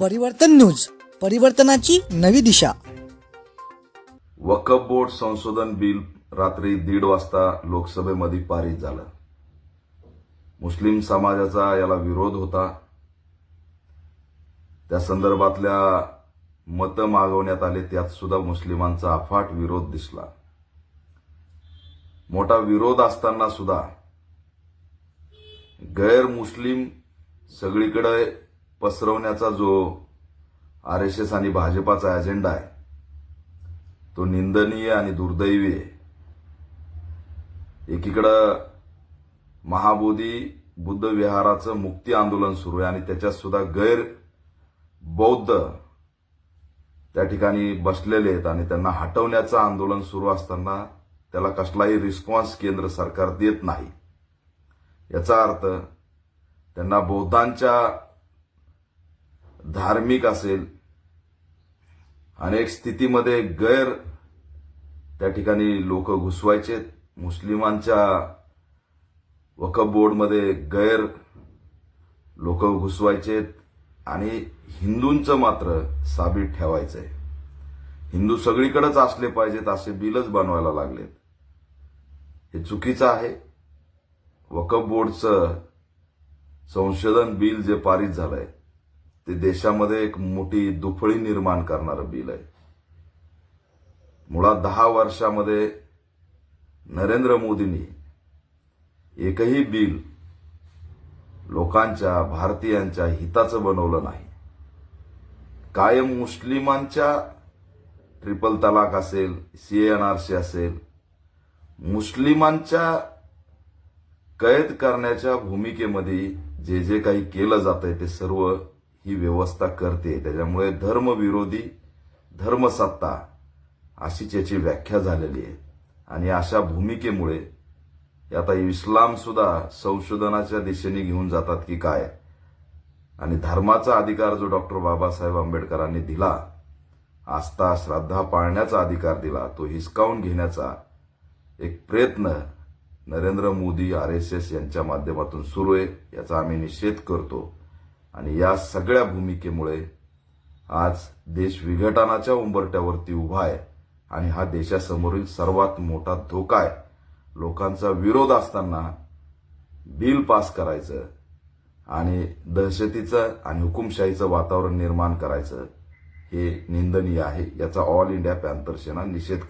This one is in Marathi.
परिवर्तन न्यूज परिवर्तनाची नवी दिशा. वकफ बोर्ड संशोधन बिल रात्री दीड वाजता लोकसभेमध्ये पारित झालं. मुस्लिम समाजाचा याला विरोध होता. त्या संदर्भातल्या मतं मागवण्यात आले त्यात सुद्धा मुस्लिमांचा अफाट विरोध दिसला. मोठा विरोध असताना सुद्धा गैर मुस्लिम सगळीकडे पसरवण्याचा जो आर एस एस आणि भाजपाचा अजेंडा आहे तो निंदनीय आणि दुर्दैवी आहे एकीकडं महाबोधी बुद्ध विहाराचं मुक्ती आंदोलन सुरू आहे आणि त्याच्यात सुद्धा गैर बौद्ध त्या ठिकाणी बसलेले आहेत आणि त्यांना हटवण्याचं आंदोलन सुरू असताना त्याला कसलाही रिस्पॉन्स केंद्र सरकार देत नाही. याचा अर्थ त्यांना बौद्धांच्या धार्मिक असेल अनेक स्थितीमध्ये गैर त्या ठिकाणी लोक घुसवायचे मुस्लिमांच्या वकफ बोर्डमध्ये गैर लोक घुसवायचे आणि हिंदूंचं मात्र साबीत ठेवायचंय. हिंदू सगळीकडेच असले पाहिजेत असे बिलच बनवायला लागलेत. हे चुकीचं आहे. वकफ बोर्डचं संशोधन बिल जे पारित झालंय ते देशामध्ये एक मोठी दुफळी निर्माण करणारं बिल आहे. मुळात दहा वर्षामध्ये नरेंद्र मोदींनी एकही बिल लोकांच्या भारतीयांच्या हिताचं बनवलं नाही. कायम मुस्लिमांच्या ट्रिपल तलाक असेल सीएनआरसी असेल मुस्लिमांच्या कैद करण्याच्या भूमिकेमध्ये जे जे काही केलं जात आहे ते सर्व ही व्यवस्था करते. त्याच्यामुळे धर्मविरोधी धर्मसत्ता अशीच याची व्याख्या झालेली आहे. आणि अशा भूमिकेमुळे आता इस्लाम सुद्धा संशोधनाच्या दिशेने घेऊन जातात की काय? आणि धर्माचा अधिकार जो डॉक्टर बाबासाहेब आंबेडकरांनी दिला आस्था श्रद्धा पाळण्याचा अधिकार दिला तो हिसकावून घेण्याचा एक प्रयत्न Narendra Modi R S S यांच्या माध्यमातून सुरू आहे याचा आम्ही निषेध करतो. आणि या सगळ्या भूमिकेमुळे आज देश विघटनाच्या उंबरट्यावरती उभा आहे आणि हा देशासमोरील सर्वात मोठा धोका आहे. लोकांचा विरोध असताना बिल पास करायचं आणि दहशतीचं आणि हुकुमशाहीचं वातावरण निर्माण करायचं हे निंदनीय आहे. याचा ऑल इंडिया पॅन्थर सेना निषेध